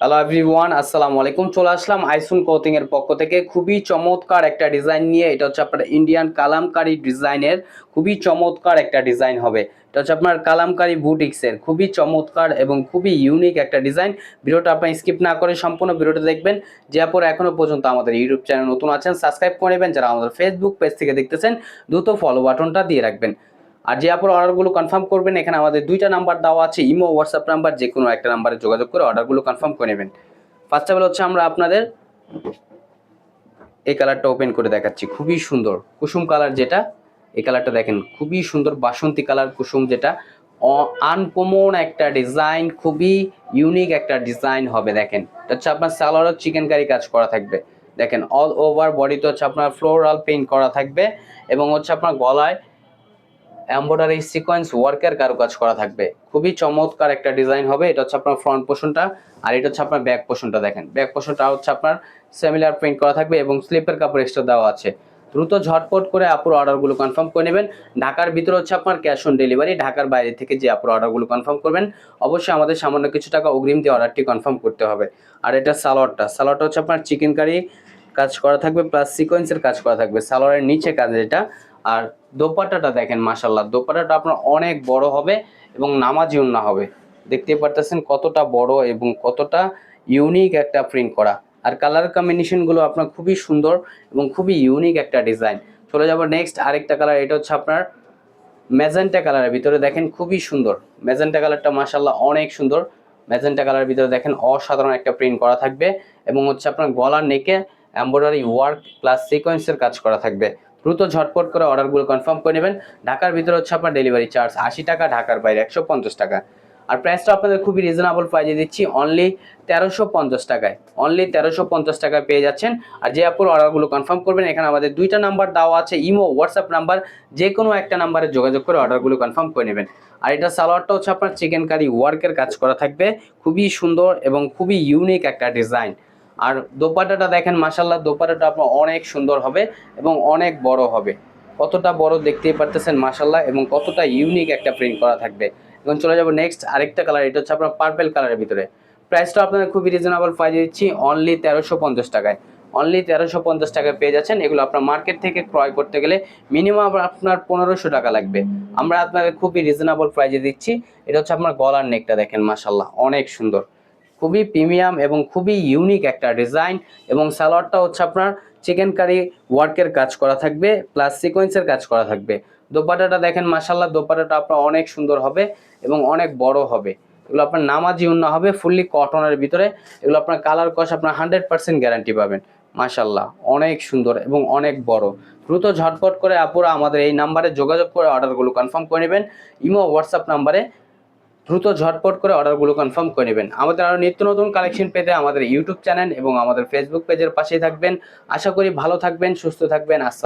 Hello everyone আসসালামু আলাইকুম চলে আসলাম আইসুন কোথিং এর পক্ষ থেকে। খুবই চমৎকার একটা ডিজাইন নিয়ে। এটা হচ্ছে আপনার ইন্ডিয়ান কালামকারী ডিজাইনের খুবই চমৎকার একটা ডিজাইন হবে। এটা হচ্ছে আপনার কালামকারী বুটিক্সের খুবই চমৎকার এবং খুবই ইউনিক একটা ডিজাইন ভিডিওটা আপনি স্কিপ না করে সম্পূর্ণ ভিডিওটা দেখবেন। যে আপনারা এখনও পর্যন্ত আমাদের ইউটিউব চ্যানেল নতুন আছেন সাবস্ক্রাইব করে নেবেন। যারা আমাদের ফেসবুক পেজ থেকে দেখতেছেন, দ্রুত ফলো বাটনটা দিয়ে রাখবেন। আর যে আপনার অর্ডারগুলো কনফার্ম করবেন, এখানে আমাদের দুইটা নাম্বার দেওয়া আছে, ইমো হোয়াটসঅ্যাপ নাম্বার যে কোনো একটা নাম্বারে যোগাযোগ করে অর্ডারগুলো কনফার্ম করে নেবেন। ফার্স্ট অফ অল হচ্ছে আমরা আপনাদের এই কালারটা ওপেন করে দেখাচ্ছি, খুবই সুন্দর। কুসুম কালার যেটা, এই কালারটা দেখেন, খুবই সুন্দর বাসন্তী কালার কুসুম যেটা। আনকমন একটা ডিজাইন খুবই ইউনিক একটা ডিজাইন হবে, দেখেন। হচ্ছে আপনার সালোয়ার চিকেন কারি কাজ করা থাকবে। দেখেন অল ওভার বডিতে হচ্ছে আপনার ফ্লোরাল পেইন্ট করা থাকবে এবং হচ্ছে আপনার গলায় এম্বয়ডারি সিকোয়েন্স ওয়ার্কের কারুকাজ করা থাকবে। খুবই চমৎকার একটা ডিজাইন হবে। এটা হচ্ছে আপনার ফ্রন্ট পোর্শনটা আর এটা হচ্ছে আপনার ব্যাক পোর্শনটা দেখেন। ব্যাক পোর্শনটা হচ্ছে আপনার সেমিলার প্রিন্ট করা থাকবে এবং স্লিপের কাপড় এক্সট্রা দেওয়া আছে। দ্রুত ঝটপট করে আপুর অর্ডারগুলো কনফার্ম করে নেবেন। ঢাকার ভিতরে হচ্ছে আপনার ক্যাশ অন ডেলিভারি ঢাকার বাইরে থেকে যে আপুর অর্ডারগুলো কনফার্ম করবেন, অবশ্যই আমাদের সামান্য কিছু টাকা অগ্রিম দিয়ে অর্ডারটি কনফার্ম করতে হবে। আর এটা সালোয়ারটা সালোয়ারটা হচ্ছে আপনার চিকেন কারি কাজ করা থাকবে প্লাস সিকোয়েন্সের কাজ করা থাকবে। সালোয়ারের নিচে কাজ এটা আর দোপাট্টাটা দেখেন মাসাল্লাহ দোপাট্টাটা আপনার অনেক বড় হবে এবং নামাজি উন্না হবে। দেখতে পারতেছেন কতটা বড় এবং কতটা ইউনিক একটা প্রিন্ট করা। আর কালার কম্বিনেশনগুলো আপনার খুবই সুন্দর এবং খুবই ইউনিক একটা ডিজাইন চলে যাব নেক্সট আরেকটা কালার এটা হচ্ছে আপনার ম্যাজেন্টা কালারের ভিতরে দেখেন খুবই সুন্দর। ম্যাজেন্টা কালারটা মাসাল্লাহ অনেক সুন্দর। ম্যাজেন্টা কালারের ভিতরে দেখেন অসাধারণ একটা প্রিন্ট করা থাকবে এবং হচ্ছে আপনার গলার নেকে এম্ব্রয়ডারি ওয়ার্ক প্লাস সিকোয়েন্সের কাজ করা থাকবে। দ্রুত ঝটপট করে অর্ডারগুলো কনফার্ম করে নেবেন। ঢাকার ভিতরে হচ্ছে আপনার ডেলিভারি চার্জ আশি টাকা, ঢাকার বাইরে একশো পঞ্চাশ টাকা। আর প্রাইসটা আপনাদের খুবই রিজনেবল প্রাইজে দিচ্ছি অনলি তেরোশো পঞ্চাশ টাকায়। অনলি তেরোশো পঞ্চাশ টাকায় পেয়ে যাচ্ছেন। আর যে আপুর অর্ডারগুলো কনফার্ম করবেন, এখানে আমাদের দুইটা নাম্বার দেওয়া আছে, ইমো, হোয়াটসঅ্যাপ নাম্বার যে কোনো একটা নাম্বারে যোগাযোগ করে অর্ডারগুলো কনফার্ম করে নেবেন। আর এটা সালোয়ারটা হচ্ছে আপনার চিকেন কারি ওয়ার্কের কাজ করা থাকবে। খুবই সুন্দর এবং খুবই ইউনিক একটা ডিজাইন আর দোপাটাটা দেখেন মাসাল্লাহ দোপাটাটা আপনার অনেক সুন্দর হবে এবং অনেক বড় হবে। কতটা বড় দেখতেই পারতেছেন মাসাল্লাহ এবং কতটা ইউনিক একটা প্রিন্ট করা থাকবে। এখন চলে যাব নেক্সট আরেকটা কালার এটা হচ্ছে আপনার পার্পেল কালারের ভিতরে। প্রাইসটা আপনাদের খুবই রিজনেবল প্রাইজে দিচ্ছি অনলি তেরোশো পঞ্চাশ টাকায়। অনলি তেরোশো পঞ্চাশ টাকায় পেয়ে যাচ্ছেন, এগুলো আপনার মার্কেট থেকে ক্রয় করতে গেলে মিনিমাম আপনার পনেরোশো টাকা লাগবে। আমরা আপনাদের খুবই রিজনেবল প্রাইজে দিচ্ছি, এটা হচ্ছে আপনার গলার নেকটা দেখেন মাসাল্লাহ অনেক সুন্দর। খুবই প্রিমিয়াম এবং খুবই ইউনিক একটা ডিজাইন এবং সালোয়ারটা হচ্ছে আপনার চিকেন কারি ওয়ার্কের কাজ করা থাকবে প্লাস সিকোয়েন্সের কাজ করা থাকবে। দোপাটাটা দেখেন মাসাল্লাহ দোপাটাটা আপনার অনেক সুন্দর হবে এবং অনেক বড় হবে। এগুলো আপনার নামাজি উন্না হবে ফুললি কটনের ভিতরে। এগুলো আপনার কালার কস আপনার হান্ড্রেড পার্সেন্ট গ্যারান্টি পাবেন। মাসাল্লাহ অনেক সুন্দর এবং অনেক বড়। দ্রুত ঝটপট করে আপুরা আমাদের এই নাম্বারে যোগাযোগ করে অর্ডারগুলো কনফার্ম করে নেবেন। ইমো হোয়াটসঅ্যাপ নাম্বারে দ্রুত ঝটপট করে অর্ডারগুলো কনফার্ম করে নেবেন। আমাদের আরও নিত্য নতুন কালেকশন পেতে আমাদের ইউটিউব চ্যানেল এবং আমাদের ফেসবুক পেজের পাশেই থাকবেন। আশা করি ভালো থাকবেন, সুস্থ থাকবেন। আসসালাম